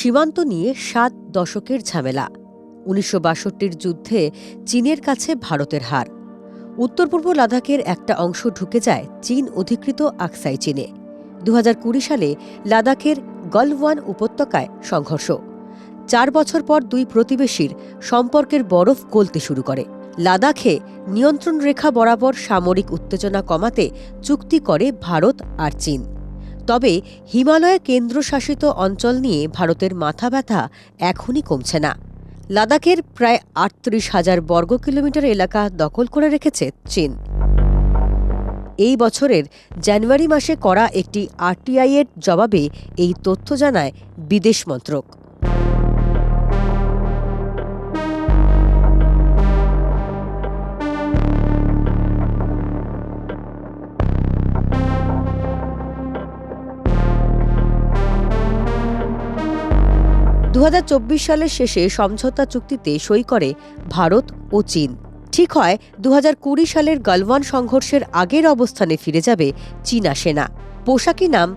সীমান্ত নিয়ে সাত দশকের ঝামেলা। উনিশশো যুদ্ধে চীনের কাছে ভারতের হার। উত্তর পূর্ব লাদাখের একটা অংশ ঢুকে যায় চীন অধিকৃত আকসাই চীনে। দু হাজার কুড়ি সালে লাদাখের গলওয়ান উপত্যকায় সংঘর্ষ। চার বছর পর দুই প্রতিবেশীর সম্পর্কের বরফ গলতে শুরু করে। লাদাখে নিয়ন্ত্রণ রেখা বরাবর সামরিক উত্তেজনা কমাতে চুক্তি করে ভারত আর চীন। তবে হিমালয় কেন্দ্রশাসিত অঞ্চল নিয়ে ভারতের মাথা ব্যথা এখনই কমছে না। লাদাখের প্রায় আটত্রিশ হাজার বর্গ কিলোমিটার এলাকা দখল করে রেখেছে চীন। এই বছরের জানুয়ারি মাসে করা একটি আরটিআইয়ের জবাবে এই তথ্য জানায় বিদেশ মন্ত্রক। দু হাজার চব্বিশ সালের শেষে সমঝোতা চুক্তিতে সই করে ভারত ও চীন। ঠিক হয় দু হাজার কুড়ি সালের গালওয়ান সংঘর্ষের আগের অবস্থানে ফিরে যাবে চীনা সেনা। পোশাকি নাম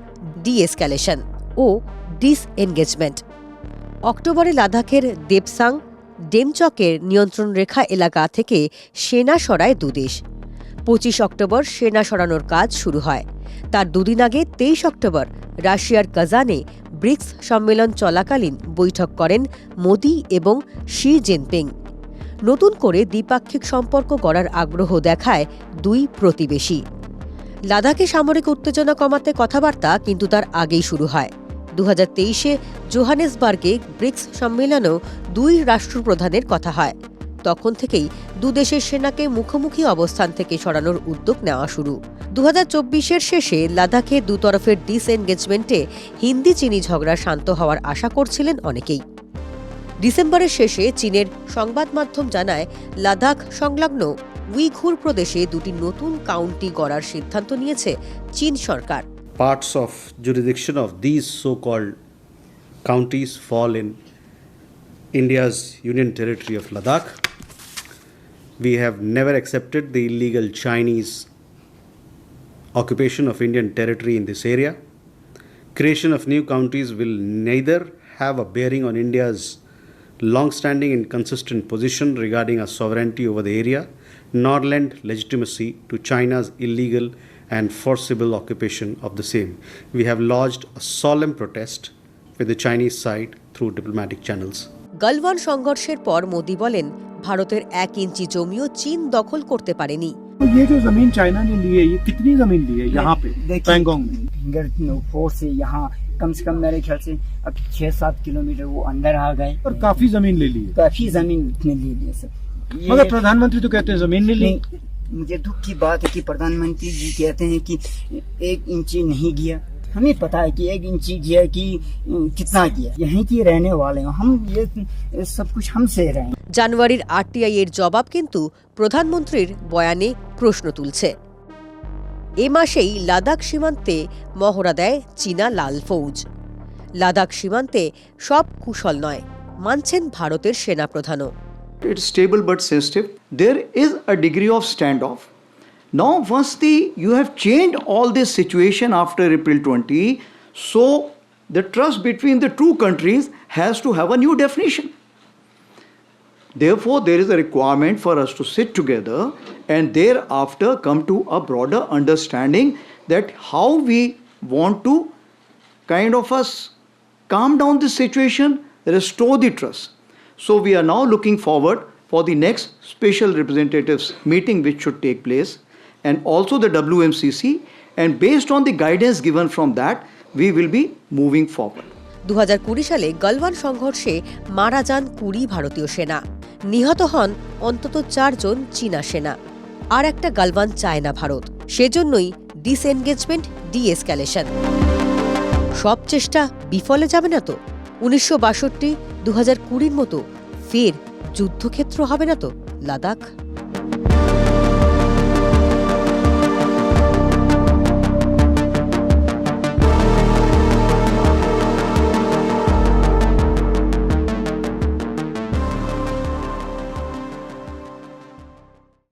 ডিএসক্যালেশন ও ডিসএনগেজমেন্ট। অক্টোবরে লাদাখের দেবসাং, ডেমচকের নিয়ন্ত্রণ রেখা এলাকা থেকে সেনা সরায় দুদেশ। পঁচিশ অক্টোবর সেনা সরানোর কাজ শুরু হয়। তার দুদিন আগে তেইশ অক্টোবর রাশিয়ার কাজানে ব্রিক্স সম্মেলন চলাকালীন বৈঠক করেন মোদি এবং শি জিনপিং। নতুন করে দ্বিপাক্ষিক সম্পর্ক গড়ার আগ্রহ দেখায় দুই প্রতিবেশী। লাদাখে সামরিক উত্তেজনা কমাতে কথাবার্তা কিন্তু তার আগেই শুরু হয়। দু হাজার তেইশে জোহানেসবার্গে ব্রিক্স সম্মেলনেও দুই রাষ্ট্রপ্রধানের কথা হয়। তখন থেকেই দুদেশের সেনাকে মুখোমুখি অবস্থান থেকে সরানোর উদ্যোগ নেওয়া শুরু। দু হাজার শেষে লাদাখে দুতরফের ডিসএনগেজমেন্টে হিন্দি চিনি ঝগড়া শান্ত হওয়ার আশা করছিলেন অনেকেই ডিসেম্বরের শেষে চীনের সংবাদ মাধ্যম জানায়, লাদাখ সংলগ্ন উইঘুর প্রদেশে দুটি নতুন কাউন্টি গড়ার সিদ্ধান্ত নিয়েছে চীন সরকার parts of jurisdiction of these so-called counties fall in India's union territory of Ladakh. We have never accepted the illegal Chinese occupation of Indian territory in this area. Creation of new counties will neither have a bearing on India's long-standing and consistent position regarding our sovereignty over the area, nor lend legitimacy to China's illegal and forcible occupation of the same. We have lodged a solemn protest with the Chinese side through diplomatic channels. Galwan সংঘর্ষের পর মোদি বলেন ভারতের এক ইঞ্চি জমিও চীন দখল করতে পারেনি तो ये जो ज़मीन चाइना ने ली है ये कितनी ज़मीन ली है यहाँ पे? पैंगोंग में। फोर से यहाँ कम से कम मेरे ख्याल से अब छह सात किलोमीटर वो अंदर आ गए। और काफ़ी ज़मीन ले ली है। काफ़ी ज़मीन ने ले लिया सर मगर प्रधानमंत्री तो कहते हैं ज़मीन ले। ली मुझे दुख की बात है कि प्रधानमंत्री जी कहते हैं कि एक इंची नहीं गया। हमें पता है कि एक इंची गया कि अम, कितना गया यहीं के रहने वाले हैं हम ये ये सब कुछ हमसे रहे हैं জানুয়ারির আরটিআই এর জবাব কিন্তু প্রধানমন্ত্রীর বয়ানে প্রশ্ন তুলছে এ মাসেই লাদাখ সীমান্তে মহড়া দেয় চীনা লাল ফৌজ লাদাখ সীমান্তে সব কুশল নয় মানছেন ভারতের সেনাপ্রধানও it's stable but sensitive. There is a degree of standoff. Now, once the you have changed all this situation after April 20, so the trust between the two countries has to have a new definition. Therefore, there is a requirement for us to sit together and thereafter come to a broader understanding that how we want to kind of us calm down the situation, restore the trust. So we are now looking forward for the next special representatives meeting which should take place and also the WMCC and based on the guidance given from that, we will be moving forward. দুহাজার কুড়ি সালে গলওয়ান সংঘর্ষে মারা যান কুড়ি ভারতীয় সেনা। নিহত হন অন্তত চারজন চীনা সেনা। আর একটা গালওয়ান চায় না ভারত। সেজন্যই ডিসএনগেজমেন্ট ডিএসক্যালেশন সব চেষ্টা বিফলে যাবে না তো? উনিশশো বাষট্টি দু হাজার কুড়ির মতো ফের যুদ্ধক্ষেত্র হবে না তো? লাদাখ।